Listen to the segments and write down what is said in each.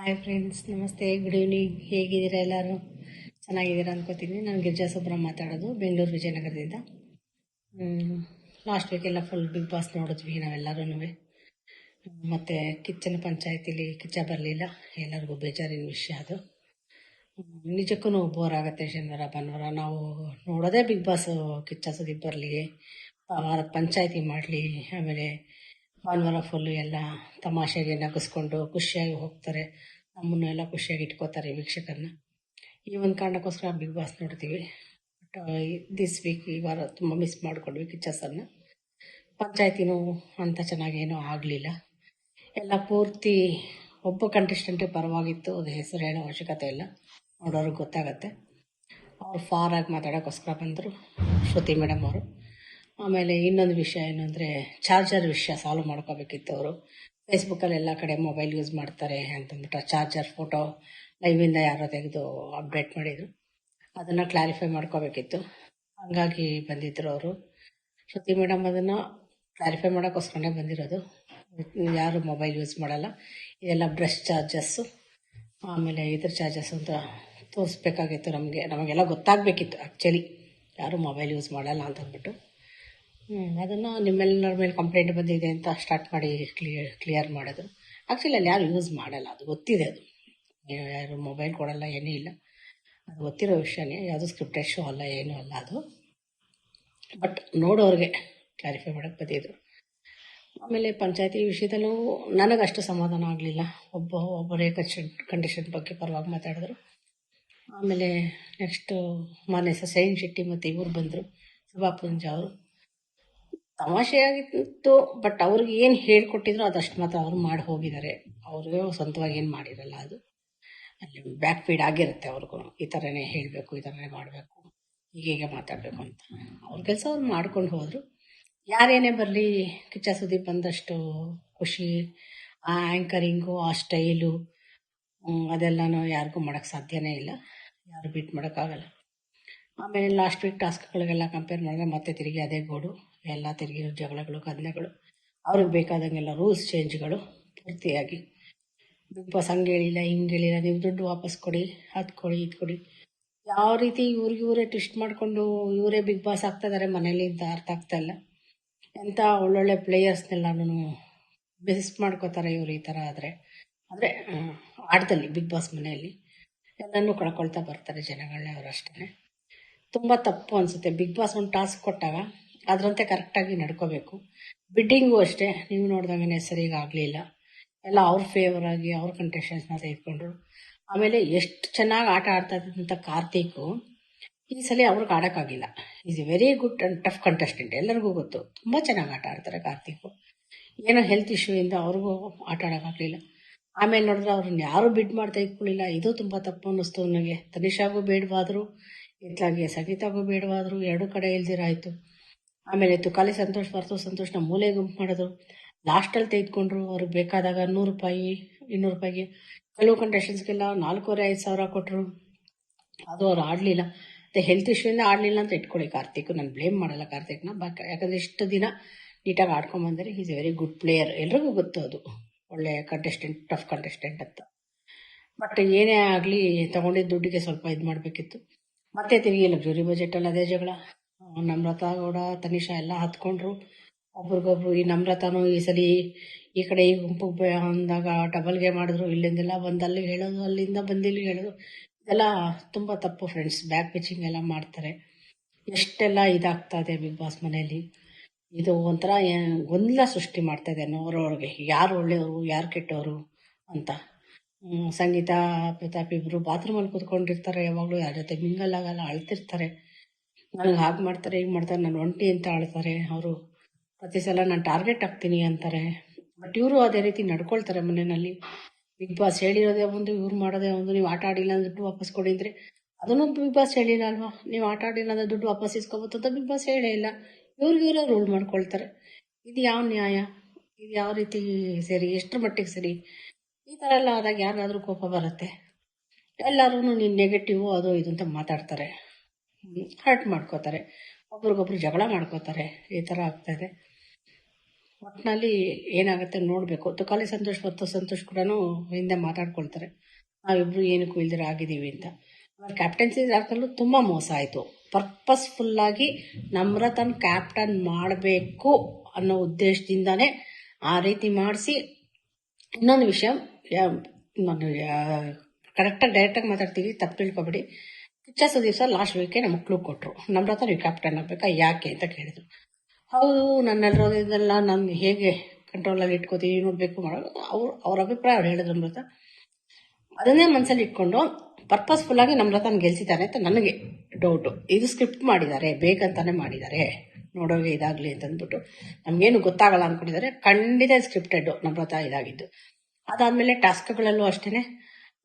Hi friends ನಮಸ್ತೆ good evening ಹೇಗಿದ್ದೀರಾ ಎಲ್ಲರೂ? ಚೆನ್ನಾಗಿದ್ದೀರಾ ಅನ್ಕೋತೀನಿ. ನಾನು ಗಿರಿಜಾ ಸುಬ್ರಹ್ಮ ಮಾತಾಡೋದು, ಬೆಂಗಳೂರು ವಿಜಯನಗರದಿಂದ. ಲಾಸ್ಟ್ ವೀಕೆಲ್ಲ ಫುಲ್ ಬಿಗ್ ಬಾಸ್ ನೋಡಿದ್ವಿ ನಾವೆಲ್ಲರೂ ಮತ್ತು ಕಿಚ್ಚನ ಪಂಚಾಯತಿಲಿ ಕಿಚ್ಚ ಬರಲಿಲ್ಲ. ಎಲ್ಲರಿಗೂ ಬೇಜಾರಿನ ವಿಷಯ ಅದು. ನಿಜಕ್ಕೂ ಬೋರ್ ಆಗುತ್ತೆ ಶನಿವಾರ, ಭಾನುವಾರ. ನಾವು ನೋಡೋದೇ ಬಿಗ್ ಬಾಸ್ ಕಿಚ್ಚ ಸುದೀಪ್ ಬರಲಿ ವಾರ ಪಂಚಾಯತಿ ಮಾಡಲಿ, ಆಮೇಲೆ ಭಾನುವಾರ ಫುಲ್ಲು ಎಲ್ಲ ತಮಾಷೆಗೆ ನಗಿಸ್ಕೊಂಡು ಖುಷಿಯಾಗಿ ಹೋಗ್ತಾರೆ. ನಮ್ಮನ್ನೆಲ್ಲ ಖುಷಿಯಾಗಿ ಇಟ್ಕೋತಾರೆ ವೀಕ್ಷಕರನ್ನ. ಈ ಒಂದು ಕಾರಣಕ್ಕೋಸ್ಕರ ಬಿಗ್ ಬಾಸ್ ನೋಡ್ತೀವಿ. ಬಟ್ ದಿಸ್ ವೀಕ್ ಈ ವಾರ ತುಂಬ ಮಿಸ್ ಮಾಡಿಕೊಂಡ್ವಿ ಕಿಚ್ಚ ಸರ್ನ ಪಂಚಾಯತಿನೂ ಅಂತ ಚೆನ್ನಾಗೇನೂ ಆಗಲಿಲ್ಲ. ಎಲ್ಲ ಪೂರ್ತಿ ಒಬ್ಬ ಕಂಟೆಸ್ಟೆಂಟೇ ಪರವಾಗಿತ್ತು. ಅದು ಹೆಸರು ಹೇಳೋ ಅವಶ್ಯಕತೆ ಇಲ್ಲ. ನೋಡೋರಿಗೆ ಗೊತ್ತಾಗತ್ತೆ. ಅವ್ರು ಫಾರಾಗಿ ಮಾತಾಡೋಕ್ಕೋಸ್ಕರ ಬಂದರು ಶ್ರುತಿ ಮೇಡಮ್ ಅವರು. ಆಮೇಲೆ ಇನ್ನೊಂದು ವಿಷಯ ಏನು ಅಂದರೆ ಚಾರ್ಜರ್ ವಿಷಯ ಸಾಲ್ವ್ ಮಾಡ್ಕೋಬೇಕಿತ್ತು ಅವರು. ಫೇಸ್ಬುಕ್ಕಲ್ಲಿ ಎಲ್ಲ ಕಡೆ ಮೊಬೈಲ್ ಯೂಸ್ ಮಾಡ್ತಾರೆ ಅಂತಂದ್ಬಿಟ್ಟು ಚಾರ್ಜರ್ ಫೋಟೋ ಲೈವಿಂದ ಯಾರೋ ತೆಗೆದು ಅಪ್ಡೇಟ್ ಮಾಡಿದರು. ಅದನ್ನು ಕ್ಲಾರಿಫೈ ಮಾಡ್ಕೋಬೇಕಿತ್ತು. ಹಂಗಾಗಿ ಬಂದಿದ್ದರು ಅವರು. ಶ್ರುತಿ ಮೇಡಮ್ ಅದನ್ನು ಕ್ಲಾರಿಫೈ ಮಾಡೋಕ್ಕೋಸ್ಕರನೇ ಬಂದಿರೋದು. ಯಾರು ಮೊಬೈಲ್ ಯೂಸ್ ಮಾಡಲ್ಲ. ಇದೆಲ್ಲ ಬ್ರಷ್ ಚಾರ್ಜಸ್ಸು ಆಮೇಲೆ ಇದ್ರ ಚಾರ್ಜಸ್ ಅಂತ ತೋರಿಸ್ಬೇಕಾಗಿತ್ತು ನಮಗೆ. ನಮಗೆಲ್ಲ ಗೊತ್ತಾಗಬೇಕಿತ್ತು ಆ್ಯಕ್ಚುಲಿ ಯಾರು ಮೊಬೈಲ್ ಯೂಸ್ ಮಾಡಲ್ಲ ಅಂತ ಅಂದ್ಬಿಟ್ಟು ಅದನ್ನು ನಿಮ್ಮೆಲ್ಲರ ಮೇಲೆ ಕಂಪ್ಲೇಂಟ್ ಬಂದಿದೆ ಅಂತ ಸ್ಟಾರ್ಟ್ ಮಾಡಿ ಕ್ಲಿಯರ್ ಕ್ಲಿಯರ್ ಮಾಡೋದು. ಆ್ಯಕ್ಚುಲಿ ಅಲ್ಲಿ ಯಾರು ಯೂಸ್ ಮಾಡಲ್ಲ, ಅದು ಗೊತ್ತಿದೆ ಅದು. ಯಾರು ಮೊಬೈಲ್ ಕೊಡಲ್ಲ, ಏನೂ ಇಲ್ಲ. ಅದು ಗೊತ್ತಿರೋ ವಿಷಯನೇ, ಯಾವುದು ಸ್ಕ್ರಿಪ್ಟೆಡ್ ಶೋ ಅಲ್ಲ, ಏನೂ ಅಲ್ಲ ಅದು. ಬಟ್ ನೋಡೋರಿಗೆ ಕ್ಲಾರಿಫೈ ಮಾಡೋಕ್ಕೆ ಬಂದಿದ್ರು ಆಮೇಲೆ ಪಂಚಾಯತಿ ವಿಷಯದಲ್ಲೂ ನನಗಷ್ಟು ಸಮಾಧಾನ ಆಗಲಿಲ್ಲ. ಒಬ್ಬ, ಒಬ್ಬರೇ ಕಂಡೀಷನ್ ಕಂಡೀಷನ್ ಬಗ್ಗೆ ಪರವಾಗಿ ಮಾತಾಡಿದ್ರು. ಆಮೇಲೆ ನೆಕ್ಸ್ಟು ಮಾನೇಸ ಸೈನ್ ಶೆಟ್ಟಿ ಮತ್ತು ಇವರು ಬಂದರು. ಸುಭಾ ಪುಂಜ ಅವರು. ತಮಾಷೆಯಾಗಿತ್ತು ಬಟ್ ಅವ್ರಿಗೆ ಏನು ಹೇಳ್ಕೊಟ್ಟಿದ್ರು ಅದಷ್ಟು ಮಾತ್ರ ಅವ್ರು ಮಾಡಿ ಹೋಗಿದ್ದಾರೆ. ಅವ್ರಿಗೆ ಸ್ವಂತವಾಗಿ ಏನು ಮಾಡಿರಲ್ಲ ಅದು. ಅಲ್ಲಿ ಬ್ಯಾಕ್ ಫೀಡ್ ಆಗಿರುತ್ತೆ ಅವ್ರಿಗೂ. ಈ ಥರನೇ ಹೇಳಬೇಕು, ಈ ಥರನೇ ಮಾಡಬೇಕು, ಹೀಗೆ ಮಾತಾಡಬೇಕು ಅಂತ. ಅವ್ರ ಕೆಲಸ ಅವ್ರು ಮಾಡ್ಕೊಂಡು ಹೋದರು. ಯಾರೇನೇ ಬರಲಿ, ಕಿಚ್ಚ ಸುದೀಪ್ ಬಂದಷ್ಟು ಖುಷಿ. ಆ ಆ್ಯಂಕರಿಂಗು ಆ ಸ್ಟೈಲು ಅದೆಲ್ಲನೂ ಯಾರಿಗೂ ಮಾಡೋಕ್ಕೆ ಸಾಧ್ಯನೇ ಇಲ್ಲ. ಯಾರು ಬೀಟ್ ಮಾಡೋಕ್ಕಾಗಲ್ಲ ಆಮೇಲೆ ಲಾಸ್ಟ್ ವೀಕ್ ಟಾಸ್ಕ್ಗಳಿಗೆಲ್ಲ ಕಂಪೇರ್ ಮಾಡಿದ್ರೆ ಮತ್ತೆ ತಿರುಗಿ ಅದೇ ಗೋಡು ಎಲ್ಲ ತಿರುಗಿ ಜಗಳಗಳು ಕದನೆಗಳು ಅವ್ರಿಗೆ ಬೇಕಾದಂಗೆಲ್ಲ ರೂಲ್ಸ್ ಚೇಂಜ್ಗಳು ಪೂರ್ತಿಯಾಗಿ. ಬಿಗ್ ಬಾಸ್ ಹಂಗೆ ಹೇಳಿಲ್ಲ, ಹಿಂಗೆ ಹೇಳಿಲ್ಲ, ನೀವು ದುಡ್ಡು ವಾಪಸ್ ಕೊಡಿ, ಅದು ಕೊಡಿ, ಇದು ಕೊಡಿ. ಯಾವ ರೀತಿ ಇವ್ರಿಗೆ ಇವರೇ ಟ್ವಿಸ್ಟ್ ಮಾಡಿಕೊಂಡು ಇವರೇ ಬಿಗ್ ಬಾಸ್ ಆಗ್ತಾ ಇದ್ದಾರೆ ಮನೇಲಿ ಅಂತ ಅರ್ಥ ಆಗ್ತಾ ಇಲ್ಲ. ಎಂಥ ಒಳ್ಳೊಳ್ಳೆ ಪ್ಲೇಯರ್ಸ್ನೆಲ್ಲನೂ ಮಿಸ್ ಮಾಡ್ಕೋತಾರೆ ಇವರು ಈ ಥರ ಆದರೆ. ಅಂದರೆ ಆಟದಲ್ಲಿ ಬಿಗ್ ಬಾಸ್ ಮನೆಯಲ್ಲಿ ಎಲ್ಲನೂ ಕಳ್ಕೊಳ್ತಾ ಬರ್ತಾರೆ ಜನಗಳನ್ನೇ ಅವರಷ್ಟೇ ತುಂಬ ತಪ್ಪು ಅನಿಸುತ್ತೆ. ಬಿಗ್ ಬಾಸ್ ಒಂದು ಟಾಸ್ಕ್ ಕೊಟ್ಟಾಗ ಅದರಂತೆ ಕರೆಕ್ಟಾಗಿ ನಡ್ಕೋಬೇಕು. ಬಿಡ್ಡಿಂಗು ಅಷ್ಟೇ. ನೀವು ನೋಡ್ದಂಗೆ ಸರಿಯಾಗಿ ಆಗಲಿಲ್ಲ. ಎಲ್ಲ ಅವ್ರ ಫೇವರ್ ಆಗಿ ಅವ್ರ ನ ತೆಗೆದುಕೊಂಡ್ರು ಆಮೇಲೆ ಎಷ್ಟು ಚೆನ್ನಾಗಿ ಆಟ ಆಡ್ತಾ ಇದ್ದಂಥ ಕಾರ್ತಿಕು ಈ ಸಲ ಅವ್ರಿಗೆ ಆಡೋಕ್ಕಾಗಿಲ್ಲ. Is a very good and tough contestant ಎಲ್ಲರಿಗೂ ಗೊತ್ತು. ತುಂಬ ಚೆನ್ನಾಗಿ ಆಟ ಆಡ್ತಾರೆ ಕಾರ್ತಿಕು ಏನೋ ಹೆಲ್ತ್ ಇಶ್ಯೂಯಿಂದ ಅವ್ರಿಗೂ ಆಟ ಆಡೋಕ್ಕಾಗಲಿಲ್ಲ. ಆಮೇಲೆ ನೋಡಿದ್ರೆ ಅವ್ರನ್ನ ಯಾರೂ ಬಿಡ್ ಮಾಡ್ತಾ ಇಟ್ಕೊಳ್ಳಿಲ್ಲ ಇದು ತುಂಬ ತಪ್ಪು ಅನ್ನಿಸ್ತು ನನಗೆ. ತನಿಷಾಗೂ ಬೇಡವಾದ್ರು. ಇತ್ಲಾಗೆ ಸಂಗೀತಾಗೂ ಬೇಡವಾದ್ರು ಎರಡೂ ಕಡೆ ಇಲ್ದಿರಾಯಿತು. ಆಮೇಲೆ ತುಕಾಲಿ ಸಂತೋಷ್ ಬರ್ತು ಸಂತೋಷನ ಮೂಲೆ ಗುಂಪು ಮಾಡಿದ್ರು. ಲಾಸ್ಟಲ್ಲಿ ತೆಗೆದುಕೊಂಡ್ರು ಅವ್ರಿಗೆ ಬೇಕಾದಾಗ ನೂರು ರೂಪಾಯಿ, ಇನ್ನೂರು ರೂಪಾಯಿಗೆ. ಕೆಲವು ಕಂಡೀಷನ್ಸ್ಗೆಲ್ಲ ನಾಲ್ಕೂವರೆ, ಐದು ಸಾವಿರ ಕೊಟ್ಟರು ಅದು ಅವ್ರು ಆಡಲಿಲ್ಲ. ಮತ್ತು ಹೆಲ್ತ್ ಇಶ್ಯೂಯಿಂದ ಆಡಲಿಲ್ಲ ಅಂತ ಇಟ್ಕೊಳ್ಳಿ ಕಾರ್ತಿಕ್ ನಾನು ಬ್ಲೇಮ್ ಮಾಡಲ್ಲ ಕಾರ್ತಿಕ್ನ. ಬಟ್ ಯಾಕಂದರೆ ಇಷ್ಟು ದಿನ ನೀಟಾಗಿ ಆಡ್ಕೊಂಬಂದರೆ is a very good player ಎಲ್ರಿಗೂ ಗೊತ್ತು ಅದು. ಒಳ್ಳೆಯ ಕಂಟೆಸ್ಟೆಂಟ್ ಟಫ್ ಕಂಟೆಸ್ಟೆಂಟ್ ಅಂತ. ಬಟ್ ಏನೇ ಆಗಲಿ ತೊಗೊಂಡಿದ್ದ ದುಡ್ಡಿಗೆ ಸ್ವಲ್ಪ ಇದು ಮಾಡಬೇಕಿತ್ತು. ಮತ್ತೆ ತಿರುಗಿ ಬಜೆಟ್ ಬಜೆಟಲ್ಲಿ ಅದೇ ಜಗಳ. ನಮ್ರತ ಗೌಡ, ತನಿಷಾ ಎಲ್ಲ ಹತ್ಕೊಂಡ್ರು. ಒಬ್ರಿಗೊಬ್ರು ಈ ನಮ್ರತಾನು ಈ ಸಲ ಈ ಕಡೆ ಈ ಗುಂಪು ಅಂದಾಗ ಡಬಲ್ಗೆ ಮಾಡಿದ್ರು, ಇಲ್ಲಿಂದೆಲ್ಲ ಬಂದಲ್ಲಿ ಹೇಳೋದು, ಅಲ್ಲಿಂದ ಬಂದು ಇಲ್ಲಿ ಹೇಳೋದು. ಇದೆಲ್ಲ ತುಂಬ ತಪ್ಪು ಫ್ರೆಂಡ್ಸ್ ಬ್ಯಾಕ್ ಪಿಚಿಂಗ್ ಎಲ್ಲ ಮಾಡ್ತಾರೆ. ಎಷ್ಟೆಲ್ಲ ಇದಾಗ್ತಾ ಇದೆ ಬಿಗ್ ಬಾಸ್ ಮನೆಯಲ್ಲಿ. ಇದು ಒಂಥರ ಗೊಂದಲ ಸೃಷ್ಟಿ ಮಾಡ್ತಾ ಇದೆ ನೋಡೋರಿಗೆ ಯಾರು ಒಳ್ಳೆಯವರು, ಯಾರು ಕೆಟ್ಟವರು ಅಂತ. ಸಂಗೀತ, ಪ್ರತಾಪ್ ಇಬ್ಬರು ಬಾತ್ರೂಮಲ್ಲಿ ಕೂತ್ಕೊಂಡಿರ್ತಾರೆ, ಯಾವಾಗಲೂ ಯಾರ ಜೊತೆ ಮಿಂಗಲ್ ಆಗಲ್ಲ, ಅಳ್ತಿರ್ತಾರೆ. ನನಗೆ ಹಾಗೆ ಮಾಡ್ತಾರೆ, ಹೀಗೆ ಮಾಡ್ತಾರೆ, ನಾನು ಒಂಟಿ ಅಂತ ಆಳ್ತಾರೆ ಅವರು ಪ್ರತಿ ಸಲ ನಾನು ಟಾರ್ಗೆಟ್ ಆಗ್ತೀನಿ ಅಂತಾರೆ. ಬಟ್ ಇವರು ಅದೇ ರೀತಿ ನಡ್ಕೊಳ್ತಾರೆ ಮನೆಯಲ್ಲಿ. ಬಿಗ್ ಬಾಸ್ ಹೇಳಿರೋದೇ ಒಂದು, ಇವ್ರು ಮಾಡೋದೇ ಒಂದು, ನೀವು ಆಟ ಆಡಿಲ್ಲ ಅಂದ್ರೆ ದುಡ್ಡು ವಾಪಸ್ ಕೊಡಿ ಅಂದರೆ ಅದನ್ನು ಬಿಗ್ ಬಾಸ್ ಹೇಳಿಲ್ಲ ಅಲ್ವಾ? ನೀವು ಆಟ ಆಡಿಲ್ಲ ಅಂದ್ರೆ ದುಡ್ಡು ವಾಪಸ್ ಇಸ್ಕೊಬೋದು ಅಂತ ಬಿಗ್ ಬಾಸ್ ಹೇಳೇ ಇಲ್ಲ. ಇವ್ರಿಗೆ ಇವರೇ ರೂಲ್ ಮಾಡ್ಕೊಳ್ತಾರೆ. ಇದು ಯಾವ ನ್ಯಾಯ? ಇದು ಯಾವ ರೀತಿ ಸರಿ, ಎಷ್ಟರ ಮಟ್ಟಿಗೆ ಸರಿ? ಈ ಥರ ಎಲ್ಲ ಆದಾಗ ಯಾರಿಗಾದ್ರೂ ಕೋಪ ಬರುತ್ತೆ. ಎಲ್ಲರೂ ನೀನು ನೆಗೆಟಿವ್ ಅದು ಇದು ಅಂತ ಮಾತಾಡ್ತಾರೆ. ಹರ್ಟ್ ಮಾಡ್ಕೋತಾರೆ. ಒಬ್ರಿಗೊಬ್ರು ಜಗಳ ಮಾಡ್ಕೋತಾರೆ. ಈ ಥರ ಆಗ್ತಾಯಿದೆ ಒಟ್ಟಿನಲ್ಲಿ ಏನಾಗುತ್ತೆ ನೋಡಬೇಕು. ತುಕಾಲಿ ಸಂತೋಷ್ ಮತ್ತು ಸಂತೋಷ್ ಕೂಡ ಹಿಂದೆ ಮಾತಾಡ್ಕೊಳ್ತಾರೆ. ನಾವಿಬ್ರು ಏನಕ್ಕೂ ಇಲ್ದಿರ ಆಗಿದ್ದೀವಿ ಅಂತ. ಕ್ಯಾಪ್ಟನ್ಸಿ ಜಾಗದಲ್ಲೂ ತುಂಬ ಮೋಸ ಆಯಿತು. ಪರ್ಪಸ್ಫುಲ್ಲಾಗಿ ನಮ್ರತನ್ ಕ್ಯಾಪ್ಟನ್ ಮಾಡಬೇಕು ಅನ್ನೋ ಉದ್ದೇಶದಿಂದನೇ ಆ ರೀತಿ ಮಾಡಿಸಿ ಇನ್ನೊಂದು ವಿಷಯ ನಾನು ಕರೆಕ್ಟಾಗಿ ಡೈರೆಕ್ಟಾಗಿ ಮಾತಾಡ್ತೀವಿ, ತಪ್ಪು ತಿಳ್ಕೊಬೇಡಿ. ಕಿಚ್ಚ ಸುದೀಪ್ ಸರ್ ಲಾಸ್ಟ್ ವೀಕೆ ನಮಗೆ ಕ್ಲೂ ಕೊಟ್ಟರು ನಮ್ರತ ನೀವು ಕ್ಯಾಪ್ಟನ್ ಆಗಬೇಕಾ, ಯಾಕೆ ಅಂತ ಕೇಳಿದ್ರು. ಹೌದು ನನ್ನೆಲ್ಲರೋದೆಲ್ಲ ನಾನು ಹೇಗೆ ಕಂಟ್ರೋಲಲ್ಲಿ ಇಟ್ಕೋತೀವಿ ನೋಡಬೇಕು ಮಾಡೋದು. ಅವ್ರು, ಅವ್ರ ಅಭಿಪ್ರಾಯ ಅವ್ರು ಹೇಳಿದ್ರು ನಮ್ರತ ಅದನ್ನೇ ಮನಸ್ಸಲ್ಲಿ ಇಟ್ಕೊಂಡು ಪರ್ಪಸ್ಫುಲ್ ಆಗಿ ನಮ್ರತನ ಗೆಲ್ಸಿದ್ದಾರೆ ಅಂತ ನನಗೆ ಡೌಟು ಇದು ಸ್ಕ್ರಿಪ್ಟ್ ಮಾಡಿದ್ದಾರೆ ಬೇಕಂತಾನೆ ಮಾಡಿದ್ದಾರೆ. ಇದಾಗಲಿ ಅಂತ ಅಂದ್ಬಿಟ್ಟು ನಮಗೇನು ಗೊತ್ತಾಗಲ್ಲ ಅಂದ್ಕೊಂಡಿದ್ದಾರೆ ಖಂಡಿತ ಸ್ಕ್ರಿಪ್ಟೆಡ್ ನಮ್ರತ ಇದಾಗಿದ್ದು. ಅದಾದಮೇಲೆ ಟಾಸ್ಕ್ಗಳಲ್ಲೂ ಅಷ್ಟೇ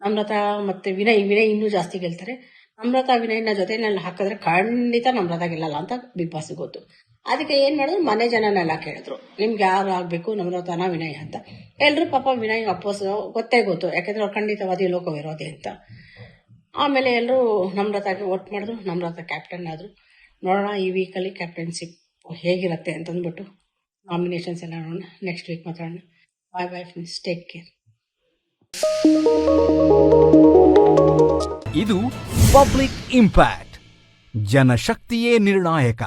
ನಮ್ರತಾ ಮತ್ತು ವಿನಯ್ ವಿನಯ್ ಇನ್ನೂ ಜಾಸ್ತಿ ಗೆಲ್ತಾರೆ. ನಮ್ರತ, ವಿನಯ್ನ ಜೊತೆನಲ್ಲಿ ಹಾಕಿದ್ರೆ ಖಂಡಿತ ನಮ್ರತ ಗೆಲ್ಲಲ್ಲ ಅಂತ ಬಿಗ್ ಬಾಸ್ ಗೊತ್ತು. ಅದಕ್ಕೆ ಏನು ಮಾಡಿದ್ರು ಮನೆ ಜನನೆಲ್ಲ ಕೇಳಿದ್ರು. ನಿಮ್ಗೆ ಯಾರು ಆಗಬೇಕು, ನಮ್ರತನ ವಿನಯ್ ಅಂತ. ಎಲ್ಲರೂ ಪಾಪ ವಿನಯ್ ಅಪ್ಪೋಸ್ ಗೊತ್ತೇ ಗೊತ್ತು. ಯಾಕೆಂದ್ರೆ ಅವ್ರು ಖಂಡಿತವಾದಿ ಲೋಕ ವಿರೋಧಿ ಅಂತ. ಆಮೇಲೆ ಎಲ್ಲರೂ ನಮ್ರತಾಗೆ ಓಟ್ ಮಾಡಿದ್ರು. ನಮ್ರತ ಕ್ಯಾಪ್ಟನ್ ಆದರು. ನೋಡೋಣ ಈ ವೀಕಲ್ಲಿ ಕ್ಯಾಪ್ಟನ್ಶಿಪ್ ಹೇಗಿರುತ್ತೆ ಅಂತಂದ್ಬಿಟ್ಟು ನಾಮಿನೇಷನ್ಸ್ ಎಲ್ಲ ನೋಡೋಣ. ನೆಕ್ಸ್ಟ್ ವೀಕ್ ಮಾತಾಡೋಣ bye bye friends take care ಇದು ಪಬ್ಲಿಕ್ ಇಂಪ್ಯಾಕ್ಟ್ ಜನಶಕ್ತಿಯೇ ನಿರ್ಣಾಯಕ